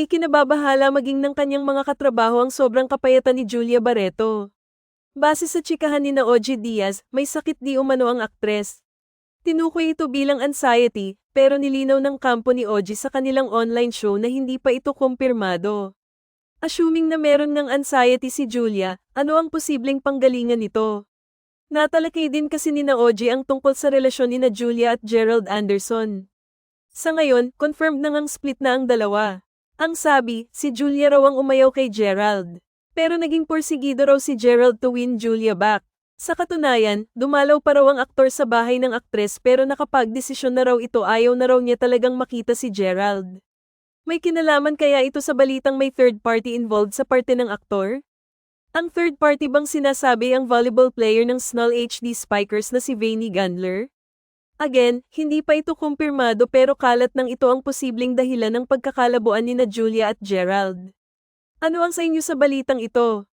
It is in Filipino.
Ikinababahala maging ng kanyang mga katrabaho ang sobrang kapayatan ni Julia Barreto. Base sa tsikahan ni na Oji Diaz, may sakit di umano ang aktres. Tinukoy ito bilang anxiety, pero nilinaw ng kampo ni Oji sa kanilang online show na hindi pa ito kumpirmado. Assuming na meron ng anxiety si Julia, ano ang posibleng panggalingan nito? Natalakay din kasi ni na Oji ang tungkol sa relasyon ni na Julia at Gerald Anderson. Sa ngayon, confirmed na ngang split na ang dalawa. Ang sabi, si Julia raw ang umayaw kay Gerald. Pero naging porsigido raw si Gerald to win Julia back. Sa katunayan, dumalaw pa raw ang aktor sa bahay ng aktres pero nakapagdesisyon na raw ito ayaw na raw niya talagang makita si Gerald. May kinalaman kaya ito sa balitang may third party involved sa parte ng aktor? Ang third party bang sinasabi ang volleyball player ng Snull HD Spikers na si Vaney Gandler? Again, hindi pa ito kumpirmado pero kalat ng ito ang posibleng dahilan ng pagkakalabuan ni na Julia at Gerald. Ano ang sa inyo sa balitang ito?